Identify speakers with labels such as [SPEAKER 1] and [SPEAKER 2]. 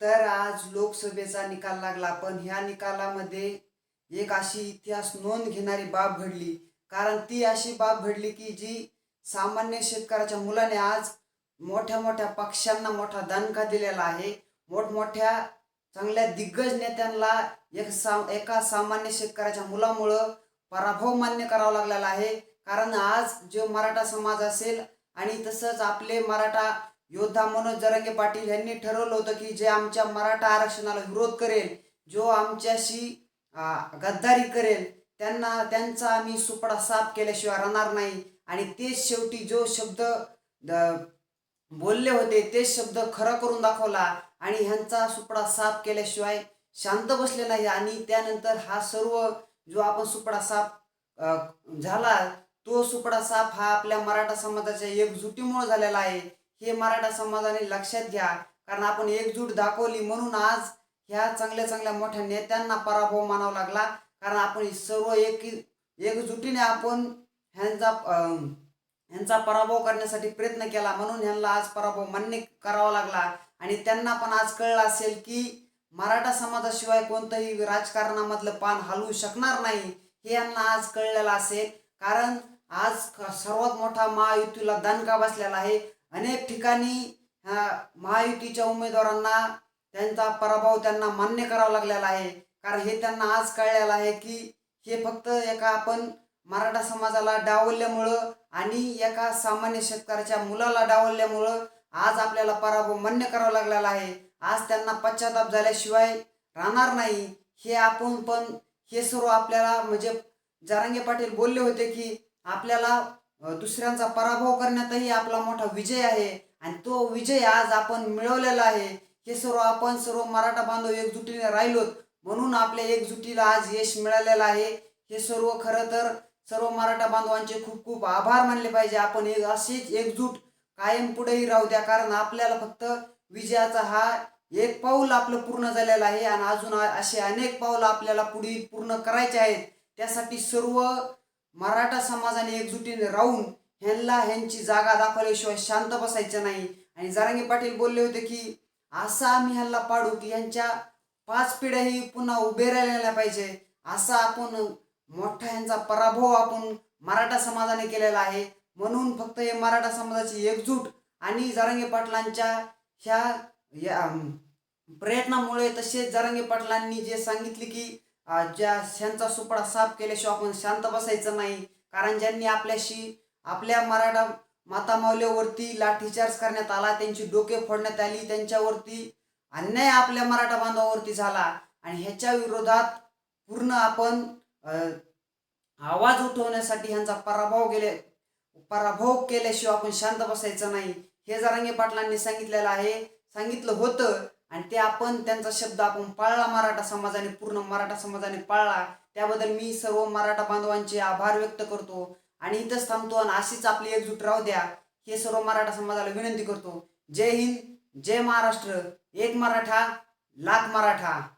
[SPEAKER 1] तर आज लोकसभेचा निकाल लागला. पण ह्या निकालामध्ये एक अशी इतिहास नोंद घेणारी बाब घडली. कारण ती अशी बाब घडली की जी सामान्य शेतकऱ्याच्या मुलाने आज मोठ्या मोठ्या पक्षांना मोठा दणका दिलेला आहे. मोठमोठ्या चांगल्या दिग्गज नेत्यांना एक सा एका सामान्य शेतकऱ्याच्या मुलामुळं पराभव मान्य करावा लागलेला आहे. कारण आज जो मराठा समाज असेल आणि तसंच आपले मराठा योद्धा मनोज जरंगे पाटील यांनी ठरवलं होतं की जे आमच्या मराठा आरक्षणाला विरोध करेल जो आमच्याशी गद्दारी करेल त्यांना त्यांचा आम्ही सुपडा साफ केल्याशिवाय राहणार नाही. आणि तेच शेवटी जो शब्द बोलले होते तेच शब्द खरं करून दाखवला आणि ह्यांचा सुपडा साफ केल्याशिवाय शांत बसले नाही. आणि त्यानंतर हा सर्व जो आपण सुपडा साफ झाला तो सुपडा साफ हा आपल्या मराठा समाजाच्या एकजुटीमुळे झालेला आहे. हे मराठा समाजाने लक्षात घ्या. कारण आपण एकजूट दाखवली म्हणून आज ह्या चांगल्या चांगल्या मोठ्या नेत्यांना पराभव मानावा लागला. कारण आपण सर्व एक एकजुटीने आपण ह्यांचा ह्यांचा पराभव करण्यासाठी प्रयत्न केला म्हणून ह्यांना आज पराभव मान्य करावा लागला. आणि त्यांना पण आज कळलं असेल की मराठा समाजाशिवाय कोणतंही राजकारणामधलं पान हलवू शकणार नाही. हे यांना आज कळलेलं असेल. कारण आज सर्वात मोठा महायुतीला दणका बसलेला आहे. अनेक ठिकाणी ह्या महायुतीच्या उमेदवारांना त्यांचा पराभव त्यांना मान्य करावा लागलेला आहे. कारण हे त्यांना आज कळलेलं आहे की हे फक्त एका आपण मराठा समाजाला डावलल्यामुळं आणि एका सामान्य शेतकऱ्याच्या मुलाला डावलल्यामुळं आज आपल्याला पराभव मान्य करावा लागलेला आहे. आज त्यांना पश्चाताप झाल्याशिवाय राहणार नाही. हे आपण पण हे सर्व आपल्याला म्हणजे जरांगे पाटील बोलले होते की आपल्याला दुसऱ्यांचा पराभव करण्यातही आपला मोठा विजय आहे. आणि तो विजय आज आपण मिळवलेला आहे. हे सर्व आपण सर्व मराठा बांधव एकजुटीने राहिलोत. म्हणून आपल्या एकजुटीला आज यश मिळालेलं आहे. हे सर्व खरं तर सर्व मराठा बांधवांचे खूप खूप आभार मानले पाहिजे. आपण एक अशीच एकजूट कायम पुढेही राहू द्या. कारण आपल्याला फक्त विजयाचा हा एक पाऊल आपलं पूर्ण झालेलं आहे. आणि अजून असे अनेक पाऊल आपल्याला पुढील पूर्ण करायचे आहेत. त्यासाठी सर्व मराठा समाजाने एकजुटीने राहून ह्यांना ह्यांची जागा दाखवल्याशिवाय शांत बसायचं नाही. आणि जारांगे पाटील बोलले होते की असं आम्ही ह्यांना पाडू की ह्यांच्या पाच पिढ्याही पुन्हा उभे राहिलेल्या पाहिजे. असा आपण मोठा ह्यांचा पराभव आपण मराठा समाजाने केलेला आहे. म्हणून फक्त हे मराठा समाजाची एकजूट आणि जारंगे पाटलांच्या ह्या या प्रयत्नामुळे तसेच जारंगे पाटलांनी जे सांगितले की ज्या ह्यांचा सुपडा साफ केल्याशिवाय आपण शांत बसायचं नाही. कारण ज्यांनी आपल्याशी आपल्या मराठा मातामावल्यावरती लाठीचार्ज करण्यात आला त्यांची डोके फोडण्यात आली त्यांच्यावरती अन्याय आपल्या मराठा बांधवावरती झाला आणि ह्याच्या विरोधात पूर्ण आपण आवाज उठवण्यासाठी ह्यांचा पराभव केले पराभव केल्याशिवाय आपण शांत बसायचं नाही. हे जरांगे पाटलांनी सांगितलेलं आहे. सांगितलं होतं. आणि ते आपण त्यांचा शब्द आपण पाळला मराठा समाजाने पूर्ण मराठा समाजाने पाळला त्याबद्दल मी सर्व मराठा बांधवांचे आभार व्यक्त करतो. आणि इथंच थांबतो आणि अशीच आपली एकजूट राहू द्या हे सर्व मराठा समाजाला विनंती करतो. जय हिंद जय महाराष्ट्र एक मराठा लाख मराठा.